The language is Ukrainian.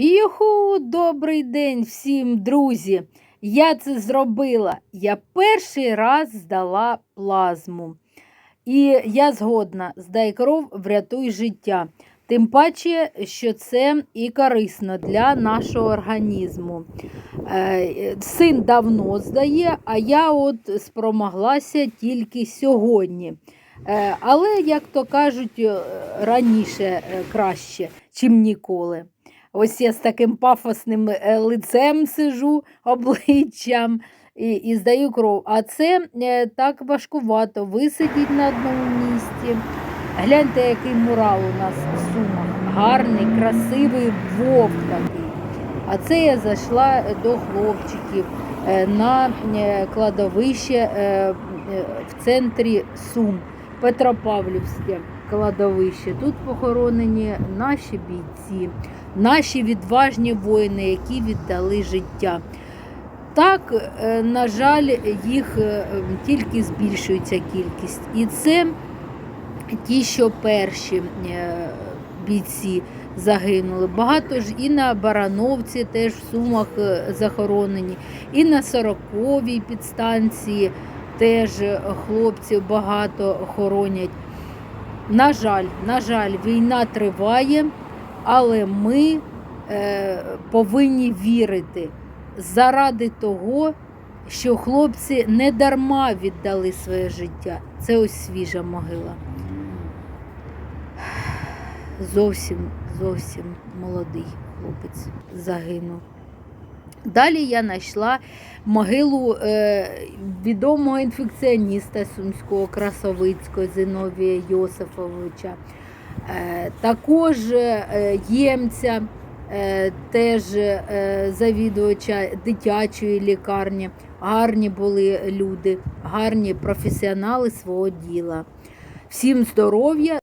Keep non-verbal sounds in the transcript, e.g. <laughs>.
Юху, добрий день всім, друзі! Я це зробила. Я перший раз здала плазму. І я згодна, здай кров, врятуй життя. Тим паче, що це і корисно для нашого організму. Е, Син давно здає, а я от спромоглася тільки сьогодні. Е, Але, як то кажуть, е, раніше краще, чим ніколи. Ось я з таким пафосним е, лицем сижу, <laughs> обличчям і, і здаю кров. А це е, так важкувато висидіть на одному місці. Гляньте, який мурал у нас в Сумах. Гарний, красивий вовк такий. А це я зайшла до хлопчиків е, на е, кладовище е, е, в центрі Сум, Петропавлівське кладовище. Тут похоронені наші бійці, наші відважні воїни, які віддали життя. Так, е, на жаль, їх е, тільки збільшується кількість. І це ті, що перші е, бійці загинули. Багато ж і на Барановці теж в Сумах захоронені, і на Сороковій підстанції теж хлопців багато хоронять. На жаль, на жаль, війна триває, але ми е, повинні вірити заради того, що хлопці не дарма віддали своє життя. Це ось свіжа могила. Зовсім, зовсім молодий хлопець загинув. Далі я знайшла могилу е, відомого інфекціоніста Сумського Красовицького Зиновія Йосифовича, е, також е, ємця, теж завідувача дитячої лікарні. Гарні були люди, гарні професіонали свого діла. Всім здоров'я,